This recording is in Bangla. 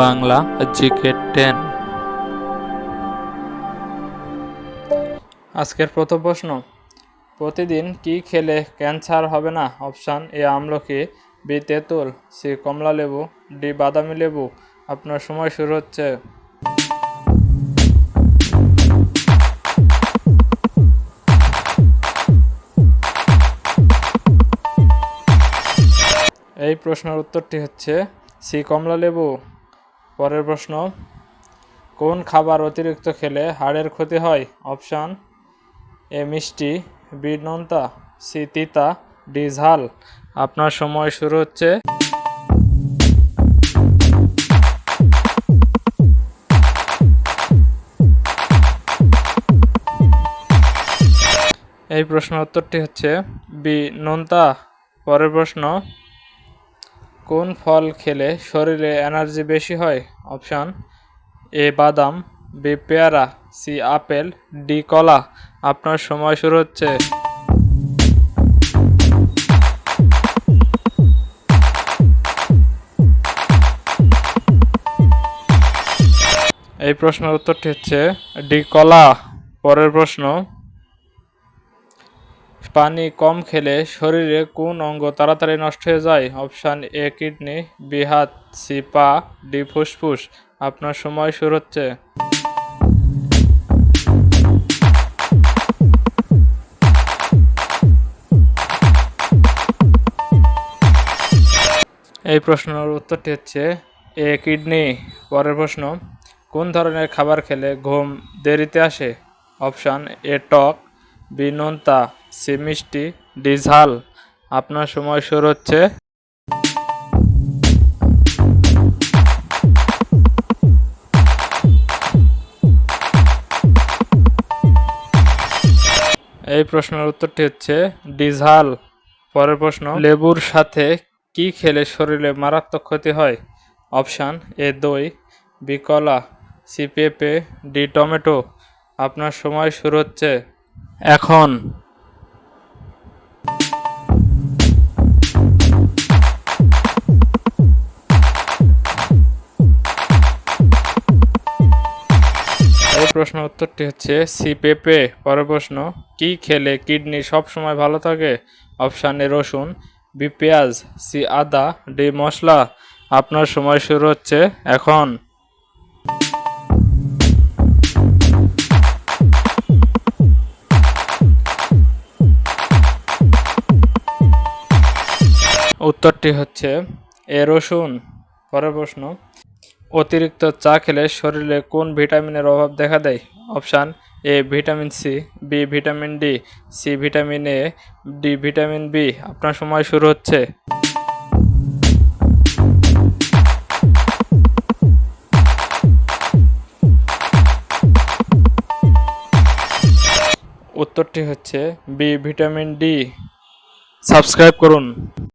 Bangla GK ten. আজকের প্রথম প্রশ্ন, প্রতিদিন কি খেলে ক্যান্সার হবে না? অপশান এ আমলকি বি, তেঁতুল, সি, কমলা লেবু, ডি, বাদামি লেবু। আপনার সময় শুরু হচ্ছে। প্রশ্নের উত্তরটি হচ্ছে সি কমলা লেবু। পরের প্রশ্ন, কোন খাবার অতিরিক্ত খেলে হাড়ের ক্ষতি হয়? অপশান, এ মিষ্টি, বি নোনতা, সি তিতা, ডি ঝাল। আপনার সময় শুরু হচ্ছে। এই প্রশ্নের উত্তরটি হচ্ছে বি নোনতা। পরের প্রশ্ন কোন ফল খেলে শরীরে এনার্জি বেশি হয়? অপশান এ বাদাম, বি পেয়ারা, সি আপেল, ডি কলা। আপনার সময় শুরু হচ্ছে। এই প্রশ্নের উত্তরটি হচ্ছে ডি কলা। পরের প্রশ্ন পানি কম খেলে শরীরে কোন অঙ্গ তাড়াতাড়ি নষ্ট হয়ে যায়? অপশান এ, কিডনি, বি, হাত, সি, পা, ডি, ফুসফুস। আপনার সময় শুরু হচ্ছে। এই প্রশ্নের উত্তরটি হচ্ছে এ, কিডনি। পরের প্রশ্ন, কোন ধরনের খাবার খেলে ঘুম দেরিতে আসে? অপশান এ, টক। বি নোনতা সি মিষ্টি ডি ঝাল আপনার সময় শুরু হচ্ছে। এই প্রশ্নের উত্তরটি হচ্ছে ডিঝাল। পরের প্রশ্ন, লেবুর সাথে কি খেলে শরীরে মারাত্মক ক্ষতি হয়? অপশান, এ দই, বি কলা, সি পেঁপে, ডি টমেটো। আপনার সময় শুরু হচ্ছে। এখন। প্রশ্ন উত্তরটি হচ্ছে সি, পেঁপে। পরের প্রশ্ন, কি খেলে কিডনি সব সময় ভালো থাকে? অপশান রসুন, বি, পেঁয়াজ, সি, আদা, ডি, মশলা। আপনার সময় শুরু হচ্ছে এখন। উত্তরটি হচ্ছে, এ রসুন। পরের প্রশ্ন, অতিরিক্ত চা খেলে শরীরে কোন ভিটামিনের অভাব দেখা দেয়? Option, A vitamin C, B vitamin D, C vitamin A, D vitamin B. আপনার সময় শুরু হচ্ছে। উত্তরটি হচ্ছে, বি ভিটামিন ডি। সাবস্ক্রাইব করুন।